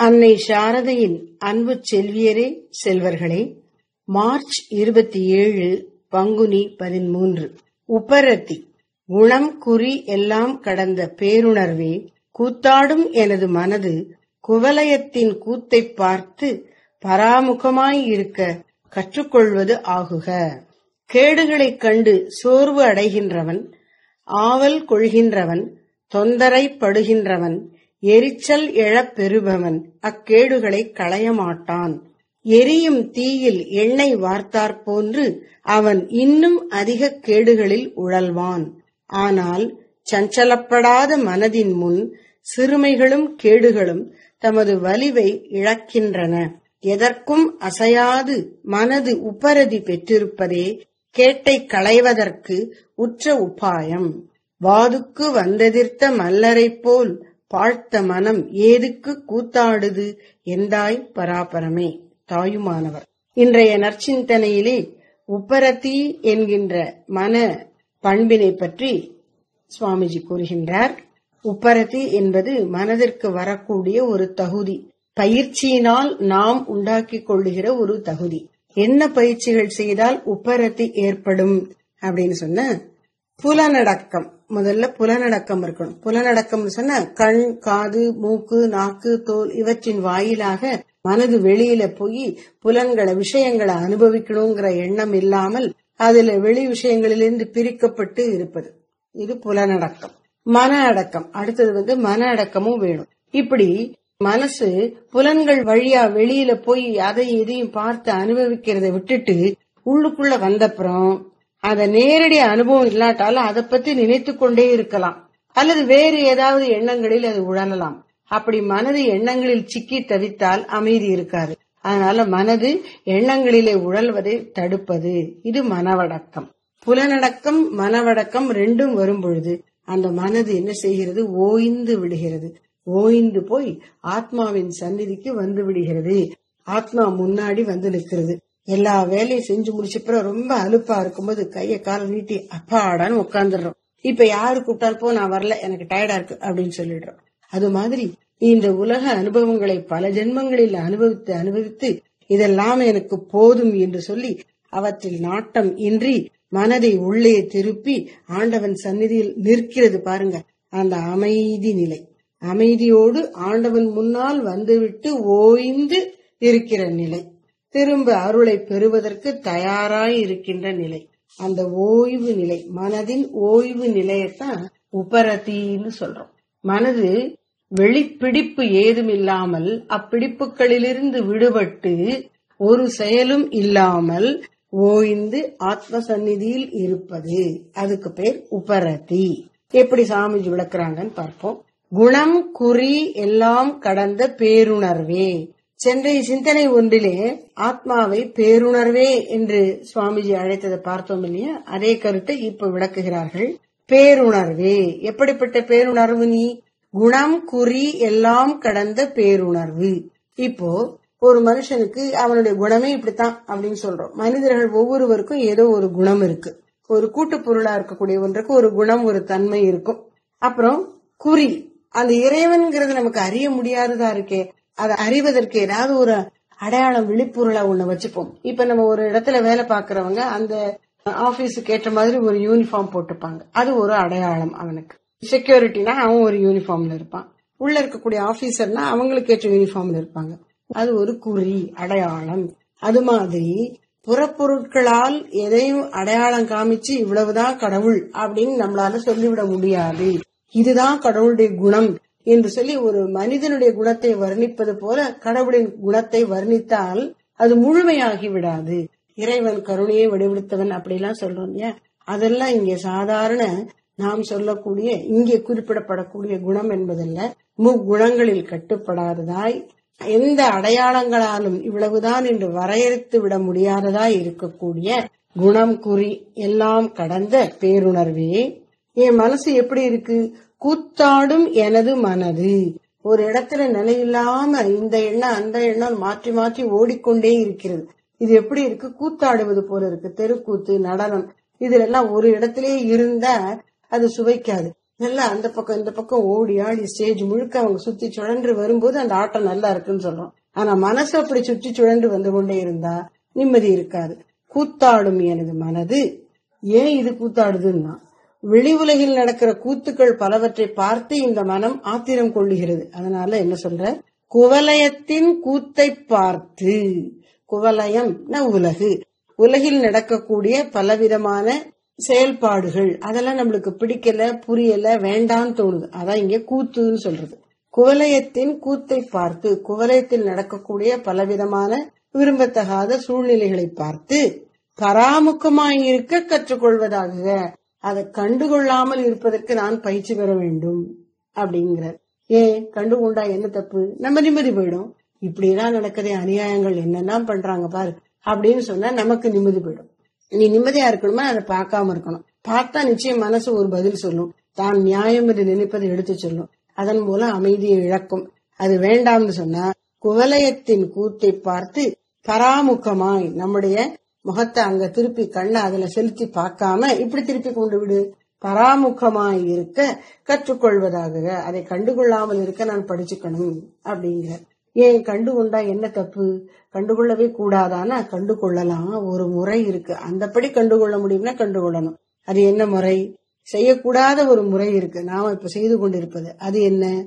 அன்னை சாரதையின் அன்பு செல்வியரே செல்வர்களே மார்ச் இருபத்தி ஏழு பங்குனி பதிமூன்று உப்பரத்தி குணம் குறி எல்லாம் கடந்த பேருணர்வே கூத்தாடும் எனது மனது குவலயத்தின் கூத்தைப் பார்த்து பராமுகமாய் இருக்க கற்றுக்கொள்வது ஆகுக. கேடுகளைக் கண்டு சோர்வு அடைகின்றவன் ஆவல் கொள்கின்றவன் தொந்தரைப்படுகின்றவன் எரிச்சல் எழப் பெறுபவன் அக்கேடுகளை களையமாட்டான். எரியும் தீயில் எண்ணெய் வார்த்தாற் போன்று அவன் இன்னும் அதிக கேடுகளில் உழல்வான். ஆனால் சஞ்சலப்படாத மனதின் முன் சிறுமைகளும் கேடுகளும் தமது வலிவை இழக்கின்றன. எதற்கும் அசையாது மனது உப்பரதி பெற்றிருப்பதே கேட்டை களைவதற்கு உற்ற உபாயம். வாதுக்கு வந்தெதிர்த்த மல்லரைப் போல் பாழ்த்த மனம் ஏதுக்கு கூத்தாடுது எந்தாய் பராபரமே. தாயுமானவர். இன்றைய நற்சிந்தனையிலே உப்பரத்தி என்கின்ற மன பண்பினை பற்றி சுவாமிஜி கூறுகின்றார். உப்பரத்தி என்பது மனதிற்கு வரக்கூடிய ஒரு தகுதி. பயிற்சியினால் நாம் உண்டாக்கிக் கொள்ளுகிற ஒரு தகுதி. என்ன பயிற்சிகள் செய்தால் உப்பரத்தி ஏற்படும் அப்படின்னு சொன்ன புலனடக்கம். முதல்ல புலனடக்கம் இருக்கணும். புலனடக்கம் சொன்ன கண் காது மூக்கு நாக்கு தோல் இவற்றின் வாயிலாக மனது வெளியில போய் புலன்களை விஷயங்களை அனுபவிக்கணுங்கிற எண்ணம் இல்லாமல் அதுல வெளி விஷயங்களிலிருந்து பிரிக்கப்பட்டு இருப்பது. இது புலனடக்கம். மன அடக்கம். அடுத்தது வந்து மன அடக்கமும் வேணும். இப்படி மனசு புலன்கள் வழியா வெளியில போய் அதை எதையும் பார்த்து அனுபவிக்கிறத விட்டுட்டு உள்ளுக்குள்ள வந்தப்புறம் அத நேரடி அனுபவம் இல்லாட்டாலும் அதை பத்தி நினைத்து கொண்டே இருக்கலாம். அல்லது வேறு ஏதாவது எண்ணங்களில் அது உழலலாம். அப்படி மனது எண்ணங்களில் சிக்கி தவித்தால் அமைதி இருக்காது. அதனால மனது எண்ணங்களிலே உழல்வதை தடுப்பது. இது மனவடக்கம். புலனடக்கம் மனவடக்கம் ரெண்டும் வரும் பொழுது அந்த மனது என்ன செய்கிறது? ஓய்ந்து விடுகிறது. ஓய்ந்து போய் ஆத்மாவின் சந்நிதிக்கு வந்து விடுகிறது. ஆத்மா முன்னாடி வந்து நிற்கிறது. எல்லா வேலையும் செஞ்சு முடிச்சப்பறம் ரொம்ப அலுப்பா இருக்கும்போது கைய கால நீட்டி அப்பாடான்னு உட்காந்துடுறோம் இப்ப யாரு கூப்பிட்டால் போ நான் வரல எனக்கு டயர்டா இருக்கு அப்படின்னு சொல்லிடுறோம். அது மாதிரி இந்த உலக அனுபவங்களை பல ஜென்மங்களில் அனுபவித்து அனுபவித்து இதெல்லாம் எனக்கு போதும் என்று சொல்லி அவற்றில் நாட்டம் இன்றி மனதை உள்ளே திருப்பி ஆண்டவன் சந்நிதியில் நிற்கிறது பாருங்க. அந்த அமைதி நிலை. அமைதியோடு ஆண்டவன் முன்னால் வந்துவிட்டு ஓய்ந்து இருக்கிற நிலை. திரும்ப அருளை பெறுவதற்கு தயாராய் இருக்கின்ற நிலை. அந்த ஓய்வு நிலை மனதின் ஓய்வு நிலையத்தான் உபரத்தின்னு சொல்றோம். மனது வெளிப்பிடிப்பு ஏதும் இல்லாமல் அப்பிடிப்புகளிலிருந்து விடுபட்டு ஒரு செயலும் இல்லாமல் ஓய்ந்து ஆத்ம சந்நிதியில் இருப்பது. அதுக்கு பேர் உபரதி. எப்படி சாமிஜி விளக்குறாங்கன்னு பார்ப்போம். குணம் குறி எல்லாம் கடந்த பேருணர்வே. சென்றைய சிந்தனை ஒன்றிலே ஆத்மாவை பேருணர்வே என்று சுவாமிஜி அழைத்ததை பார்த்தோம் இல்லையா? அதே கருத்தை இப்ப விளக்குகிறார்கள். பேருணர்வே. எப்படிப்பட்ட பேருணர்வு நீ? குணம் குறி எல்லாம் கடந்த பேருணர்வு. இப்போ ஒரு மனுஷனுக்கு அவனுடைய குணமே இப்படித்தான் அப்படின்னு சொல்றோம். மனிதர்கள் ஒவ்வொருவருக்கும் ஏதோ ஒரு குணம் இருக்கு. ஒரு கூட்டு பொருளா இருக்கக்கூடிய ஒன்றுக்கு ஒரு குணம் ஒரு தன்மை இருக்கும். அப்புறம் குறி. அந்த இறைவன்கிறது நமக்கு அறிய முடியாததா இருக்கே? அதை அறிவதற்கு ஏதாவது ஒரு அடையாளம் விழிப்புறலா ஒண்ணு வச்சுப்போம். இப்ப நம்ம ஒரு இடத்துல வேலை பாக்குறவங்க அந்த ஆபீஸுக்கு ஏற்ற மாதிரி ஒரு யூனிஃபார்ம் போட்டுப்பாங்க. அது ஒரு அடையாளம் அவனுக்கு. செக்யூரிட்டினா அவன் ஒரு யூனிஃபார்ம்ல இருப்பான். உள்ள இருக்கக்கூடிய ஆபீசர்னா அவங்களுக்கு ஏற்ற யூனிஃபார்ம்ல இருப்பாங்க. அது ஒரு குறி அடையாளம். அது மாதிரி புறப்பொருட்களால் எதையும் அடையாளம் காமிச்சு இவ்வளவுதான் கடவுள் அப்படின்னு நம்மளால சொல்லிவிட முடியாது. இதுதான் கடவுளுடைய குணம். என்று சொல்லி ஒரு மனிதனுடைய குணத்தை வர்ணிப்பது போல கடவுளின் குணத்தை வர்ணித்தால் அது முழுமையாகி விடாது இறைவன் கருணையை வடிவெடுத்தவன் அப்படிலாம் சொல்றோம் இல்லையா? அதெல்லாம் இங்க சாதாரண நாம் சொல்லக்கூடிய இங்கே குறிப்பிடப்படக்கூடிய குணம் என்பதல்ல. முக்குணங்களில் கட்டுப்படாததாய் எந்த அடையாளங்களாலும் இவ்வளவுதான் என்று வரையறுத்து விட முடியாததாய் இருக்கக்கூடிய குணம் குறி எல்லாம் கடந்த பேருணர்வே. என் மனசு எப்படி இருக்கு? கூத்தாடும் எனது மனது. ஒரு இடத்துல நிலையில்லாம இந்த எண்ணம் அந்த எண்ணம் மாற்றி மாற்றி ஓடிக்கொண்டே இருக்கிறது. இது எப்படி இருக்கு? கூத்தாடுவது போல இருக்கு. தெருக்கூத்து நடனம் இதுல எல்லாம் ஒரு இடத்திலே இருந்தா அது சுவைக்காது. நல்லா அந்த பக்கம் இந்த பக்கம் ஓடி ஆடி ஸ்டேஜ் முழுக்க அவங்க சுத்தி சுழன்று வரும்போது அந்த ஆட்டம் நல்லா இருக்குன்னு சொல்றோம். ஆனா மனசு அப்படி சுற்றி சுழன்று வந்து கொண்டே இருந்தா நிம்மதி இருக்காது. கூத்தாடும் எனது மனது. ஏன் இது கூத்தாடுதுன்னா வெளி உலகில் நடக்கிற கூத்துக்கள் பலவற்றை பார்த்து இந்த மனம் ஆத்திரம் கொள்ளுகிறது. அதனால என்ன சொல்ற? குவலயத்தின் கூத்தை பார்த்து. குவலயம் உலகு. உலகில் நடக்கக்கூடிய பலவிதமான செயல்பாடுகள். அதெல்லாம் நம்மளுக்கு பிடிக்கல புரியல வேண்டான்னு தோணுது. அதான் இங்க கூத்துன்னு சொல்றது. குவலயத்தின் கூத்தை பார்த்து. குவலயத்தில் நடக்கக்கூடிய பலவிதமான விரும்பத்தகாத சூழ்நிலைகளை பார்த்து பராமுகமாயிருக்க கற்றுக்கொள்வதாக. அதை கண்டுகொள்ளாமல் இருப்பதற்கு நான் பயிற்சி பெற வேண்டும் அப்படிங்கிறார். ஏன்? கண்டுகொண்டா என்ன தப்பு? நம்ம நிம்மதி போயிடும். இப்படி எல்லாம் அநியாயங்கள் என்னெல்லாம் பண்றாங்க பாரு அப்படின்னு சொன்னா நமக்கு நிம்மதி போயிடும். நீ நிம்மதியா இருக்கணுமா? அதை பார்க்காம இருக்கணும். பார்த்தா நிச்சயம் மனசு ஒரு பதில் சொல்லும். தான் நியாயம் என்று நினைப்பதை எடுத்து சொல்லும். அதன் மூலம் அமைதியை இழக்கும். அது வேண்டாம்னு சொன்னா குவலயத்தின் கூத்தை பார்த்து பராமுகமாய் நம்முடைய முகத்தை அங்க திருப்பி கண்ணை அதுல செலுத்தி பார்க்காம இப்படி திருப்பி கொண்டு விடு. பராமுகமாய் இருக்க கற்றுக்கொள்வதாக. அதை கண்டுகொள்ளாமல் இருக்க நான் படிச்சுக்கணும் அப்படிங்கிற. ஏன் கண்டு கொண்டா என்ன தப்பு? கண்டுகொள்ளவே கூடாதானா? கண்டு கொள்ளலாம் ஒரு முறை இருக்கு. அந்தப்படி கண்டுகொள்ள முடியும்னா கண்டுகொள்ளணும். அது என்ன முறை? செய்யக்கூடாத ஒரு முறை இருக்கு. நாம இப்ப செய்து கொண்டிருப்பது. அது என்ன?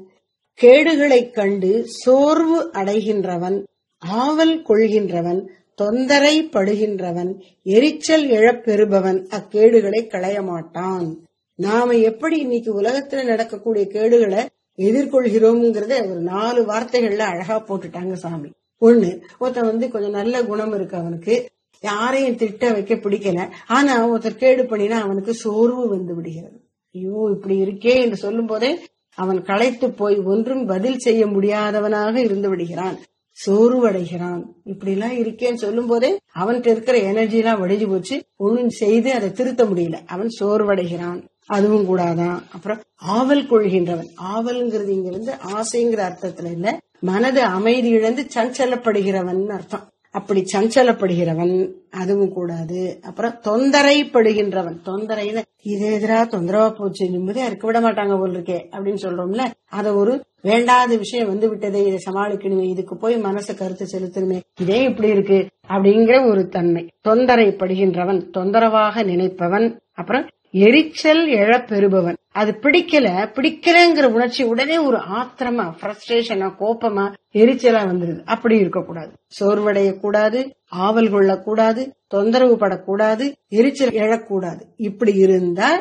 கேடுகளை கண்டு சோர்வு அடைகின்றவன் ஆவல் கொள்கின்றவன் தொந்தரை படுகின்றவன் எரிச்சல் எழப்பெறுபவன் அக்கேடுகளை களைய மாட்டான் நாம எப்படி இன்னைக்கு உலகத்துல நடக்கக்கூடிய கேடுகளை எதிர்கொள்கிறோம்ங்கிறத ஒரு நாலு வார்த்தைகள்ல அழகா போட்டுட்டாங்க சாமி. ஒண்ணு ஒருத்தன் வந்து கொஞ்சம் நல்ல குணம் இருக்கு அவனுக்கு. யாரையும் திட்ட வைக்க பிடிக்கல. ஆனா ஒருத்தர் கேடு பண்ணினா அவனுக்கு சோர்வு வந்து விடுகிறது. ஐயோ இப்படி இருக்கே என்று சொல்லும் போதே அவன் களைத்து போய் ஒன்றும் பதில் செய்ய முடியாதவனாக இருந்து விடுகிறான். சோர்வடைகிறான். இப்படி எல்லாம் இருக்கேன்னு சொல்லும் போதே அவன்கிட்ட இருக்கிற எனர்ஜி எல்லாம் வடிஞ்சு போச்சு. ஒன்னும் செய்து அதை திருத்த முடியல. அவன் சோர்வடைகிறான். அதுவும் கூடாதான். அப்புறம் ஆவல் கொள்கின்றவன். ஆவல்ங்கிறது இங்க வந்து ஆசைங்கிற அர்த்தத்துல இல்ல. மனது அமைதி இழந்து சஞ்சலப்படுகிறவன் அர்த்தம். அப்படி சஞ்சலப்படுகிறவன் அதுவும் கூடாது. அப்புறம் தொந்தரைப்படுகின்றவன். தொந்தரைன்னு இது எதிரா தொந்தரவா போச்சு நிம்மதியா இருக்க விட மாட்டாங்க போல் இருக்கே அப்படின்னு சொல்றோம்ல. அத ஒரு வேண்டாத விஷயம் வந்து விட்டதே இதை சமாளிக்கணுமே இதுக்கு போய் மனசு கருத்து செலுத்தணுமே இதே இப்படி இருக்கு அப்படிங்கிற ஒரு தன்மை. தொந்தரைப்படுகின்றவன் தொந்தரவாக நினைப்பவன் அப்புறம் எரிச்சல் எழப்பெறுபவன். அது பிடிக்கல பிடிக்கலங்கிற உணர்ச்சி உடனே ஒரு ஆத்திரமா பிரஸ்ட்ரேஷனா கோப்பமா எரிச்சலா வந்துருது. அப்படி இருக்கக்கூடாது. சோர்வடைய கூடாது ஆவல் கொள்ளக்கூடாது தொந்தரவு படக்கூடாது எரிச்சல் எழக்கூடாது. இப்படி இருந்தா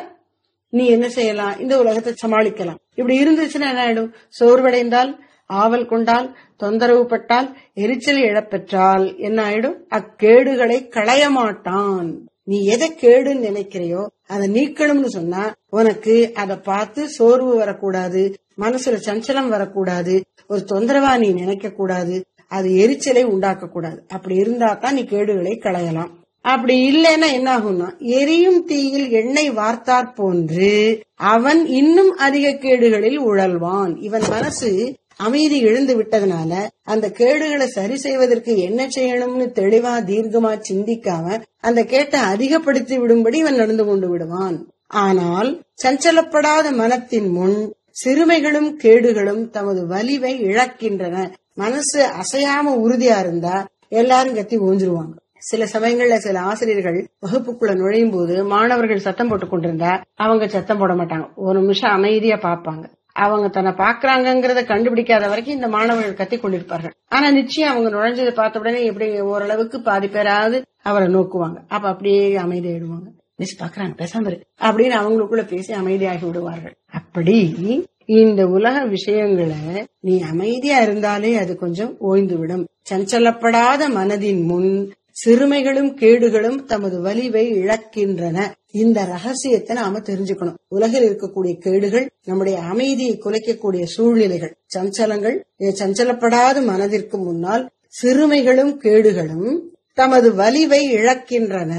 நீ என்ன செய்யலாம்? இந்த உலகத்தை சமாளிக்கலாம். இப்படி இருந்துச்சுன்னா என்ன ஆயிடும்? சோர்வடைந்தால் ஆவல் கொண்டால் தொந்தரவு பட்டால் எரிச்சல் இழப்பெற்றால் என்ன ஆயிடும்? அக்கேடுகளை களைய மாட்டான் நீ எதை கேடுன்னு நினைக்கிறையோ அதை நீக்கணும்னு சொன்னா உனக்கு அதை பார்த்து சோர்வு வரக்கூடாது மனசுல சஞ்சலம் வரக்கூடாது ஒரு தொந்தரவா நீ நினைக்க கூடாது அது எரிச்சலை உண்டாக்க கூடாது அப்படி இருந்தா தான் நீ கேடுகளை களையலாம். அப்படி இல்லைன்னா என்ன ஆகும்னா எரியும் தீயில் எண்ணெய் வார்த்தாற் போன்று அவன் இன்னும் அதிக கேடுகளில் உழல்வான். இவன் மனசு அமைதி இழந்து விட்டதுனால அந்த கேடுகளை சரி செய்வதற்கு என்ன செய்யணும்னு தெளிவா தீர்க்கமா சிந்திக்காம அந்த கேட்டை அதிகப்படுத்தி விடும்படி இவன் நடந்து கொண்டு விடுவான். ஆனால் சஞ்சலப்படாத மனத்தின் முன் சிறுமைகளும் கேடுகளும் தமது வலிவை இழக்கின்றன. மனசு அசையாம உறுதியா இருந்தா எல்லாரும் கத்தி ஓஞ்சிருவாங்க சில சமயங்கள்ல சில ஆசிரியர்கள் வகுப்புக்குள்ள நுழையும் போது மாணவர்கள் சத்தம் போட்டு கொண்டிருந்தா அவங்க சத்தம் போட மாட்டாங்க. ஒரு நிமிஷம் அமைதியா பாப்பாங்க அவங்க தன்னை பாக்குறாங்கிறத கண்டுபிடிக்காத வரைக்கும் இந்த மாணவர்கள் கத்தி கொண்டிருப்பார்கள் ஆனா நிச்சயம் அவங்க நுழைஞ்சதை பார்த்த உடனே எப்படி ஓரளவுக்கு பாதி பேராவது அவரை நோக்குவாங்க. அப்ப அப்படியே அமைதியாயிடுவாங்க. மிஸ் பாக்குறாங்க பேசாம இருக்கு அப்படின்னு அவங்களுக்குள்ள பேசி அமைதியாகி விடுவார்கள். அப்படி இந்த உலக விஷயங்களை நீ அமைதியா இருந்தாலே அது கொஞ்சம் ஓய்ந்து விடும் சஞ்சலப்படாத மனதின் முன் சிறுமைகளும் கேடுகளும் தமது வலிவை இழக்கின்றன. இந்த ரகசியத்தை நாம தெரிஞ்சுக்கணும். உலகில் இருக்கக்கூடிய கேடுகள் நம்முடைய அமைதியை குலைக்கக்கூடிய சூழ்நிலைகள் சஞ்சலங்கள் சஞ்சலப்படாத மனதிற்கு முன்னால் சிறுமைகளும் கேடுகளும் தமது வலிவை இழக்கின்றன.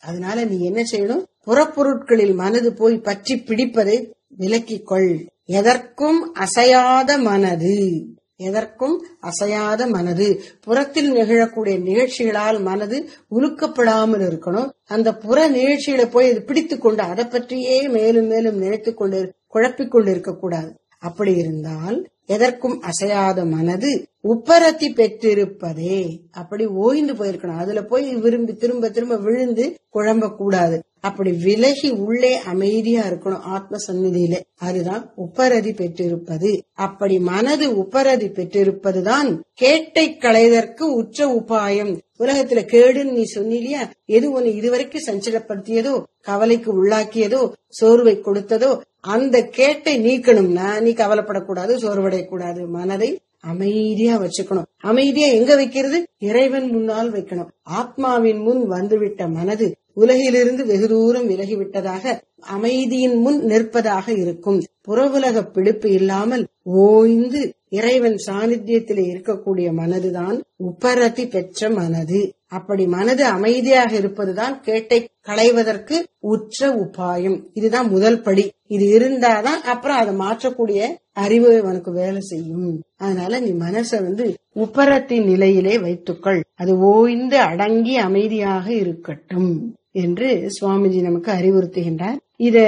அதனால நீ என்ன செய்யணும்? புறப்பொருட்களில் மனது போய் பற்றி பிடிப்பதை விலக்கிக் கொள். எதற்கும் அசையாத மனது. எதற்கும் அசையாத மனது. புறத்தில் நிகழக்கூடிய நிகழ்ச்சிகளால் மனது உருக்கப்படாமல் இருக்கணும். அந்த புற நிகழ்ச்சிகளை போய் அது பிடித்துக் கொண்டு அதை பற்றியே மேலும் மேலும் நினைத்துக் கொண்டு குழப்பிக்கொண்டு இருக்கக்கூடாது. அப்படி இருந்தால் எதற்கும் அசையாத மனது உப்பரத்தி பெற்றிருப்பதே. அப்படி ஓய்ந்து போயிருக்கணும். அதுல போய் விரும்பி திரும்ப திரும்ப விழுந்து குழம்ப கூடாது அப்படி விலகி உள்ளே அமைதியா இருக்கணும் ஆத்ம சந்நிதியில அதுதான் உப்பரதி பெற்றிருப்பது. அப்படி மனது உப்பரதி பெற்றிருப்பதுதான் கேட்டை களைதற்கு உச்ச உபாயம். உலகத்துல கேடுன்னு நீ சொன்னிலியா எது ஒண்ணு இதுவரைக்கும் சஞ்சலப்படுத்தியதோ கவலைக்கு உள்ளாக்கியதோ சோர்வை கொடுத்ததோ அந்த கேட்டை நீக்கணும்னா நீ கவலைப்படக்கூடாது சோர்வடையக்கூடாது. மனதை அமைதியா வச்சுக்கணும். அமைதியா எங்க வைக்கிறது? இறைவன் முன்னால் வைக்கணும். ஆத்மாவின் முன் வந்துவிட்ட மனது உலகிலிருந்து வெகு தூரம் விலகிவிட்டதாக அமைதியின் முன் நிற்பதாக இருக்கும். புறவுலக பிடிப்பு இல்லாமல் ஓய்ந்து இறைவன் சாநித்தியத்திலே இருக்கக்கூடிய மனதுதான் உப்பரத்தி பெற்ற மனது. அப்படி மனது அமைதியாக இருப்பதுதான் கேட்டை களைவதற்கு உற்ற உபாயம். இதுதான் முதல் படி. இது இருந்தாதான் அப்புறம் அதை மாற்றக்கூடிய அறிவு உனக்கு வேலை செய்யும். அதனால நீ மனச வந்து உப்பரத்தின் நிலையிலே வைத்துக்கள். அது ஓய்ந்து அடங்கி அமைதியாக இருக்கட்டும். என்று சுவாமிஜி நமக்கு அறிவுறுத்துகின்றார். இத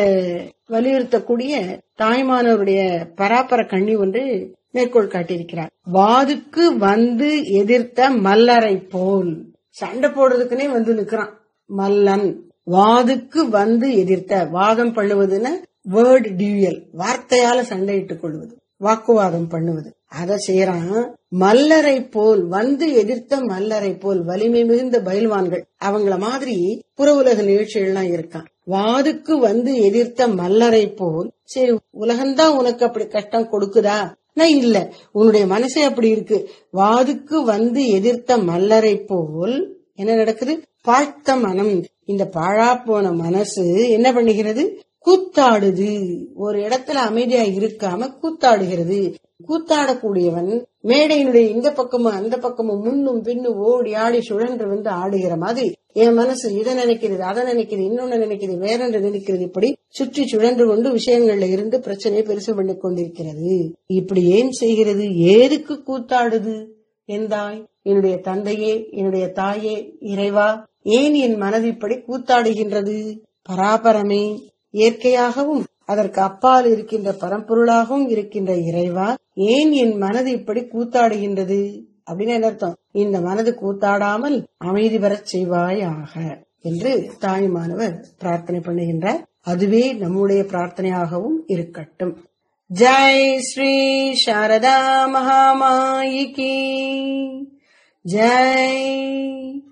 வலியுறுத்தக்கூடிய தாய்மானவருடைய பராபர கண்ணி ஒன்று மேற்கோள் காட்டியிருக்கிறார். வாதுக்கு வந்து எதிர்த்த மல்லரை போல். சண்டை போடுறதுக்குனே வந்து நிக்கிறான். மல்லன். வாதுக்கு வந்து எதிர்த்த வாதம் பண்ணுவதுன்னு வேர்டு டியூயல் வார்த்தையால சண்டையிட்டுக் கொள்வது வாக்குவாதம் பண்ணுவது. அத செய்யறான். மல்லரை போல் வந்து எதிர்த்த மல்லரை போல் வலிமை மிகுந்த பயில்வான்கள். அவங்கள மாதிரி புற உலக நிகழ்ச்சிகள்லாம் இருக்கான். வாதுக்கு வந்து எதிர்த்த மல்லரை போல் சரி உலகம்தான் உனக்கு அப்படி கஷ்டம் கொடுக்குதா? நான் இல்ல. உன்னுடைய மனசே அப்படி இருக்கு. வாதுக்கு வந்து எதிர்த்த மல்லரை போல் என்ன நடக்குது? பார்த்த மனம். இந்த பாழா போன மனசு என்ன பண்ணுகிறது? கூத்தாடுது. ஒரு இடத்துல அமைதியா இருக்காம கூத்தாடுகிறது. கூத்தாடக்கூடியவன் மேடையினுடைய இந்த பக்கமும் அந்த பக்கமும் முன்னும் பின்னும் ஓடி ஆடி சுழன்று வந்து ஆடுகிற மாதிரி. என் மனசு இதை நினைக்கிறது அதை நினைக்கிறது இன்னொன்னு நினைக்கிறது வேறொன்று நினைக்கிறது. இப்படி சுற்றி சுழன்று கொண்டு விஷயங்கள்ல இருந்து பிரச்சனையை பெருசு பண்ணி கொண்டிருக்கிறது. இப்படி ஏன் செய்கிறது? ஏதுக்கு கூத்தாடுது எந்தாய் என்னுடைய தந்தையே என்னுடைய தாயே இறைவா ஏன் என் மனது இப்படி கூத்தாடுகின்றது? பராபரமே. இயற்கையாகவும் அதற்கு அப்பால் இருக்கின்ற பரம்பொருளாகவும் இருக்கின்ற இறைவா ஏன் என் மனது இப்படி கூத்தாடுகின்றது? அப்படின்னு என்ன அர்த்தம்? இந்த மனது கூத்தாடாமல் அமைதி பெறச் செய்வாயாக என்று தாய்மானவர் பிரார்த்தனை பண்ணுகின்றார். அதுவே நம்முடைய பிரார்த்தனையாகவும் இருக்கட்டும். ஜெய் ஸ்ரீ சாரதா மகாமாயிகி ஜெய்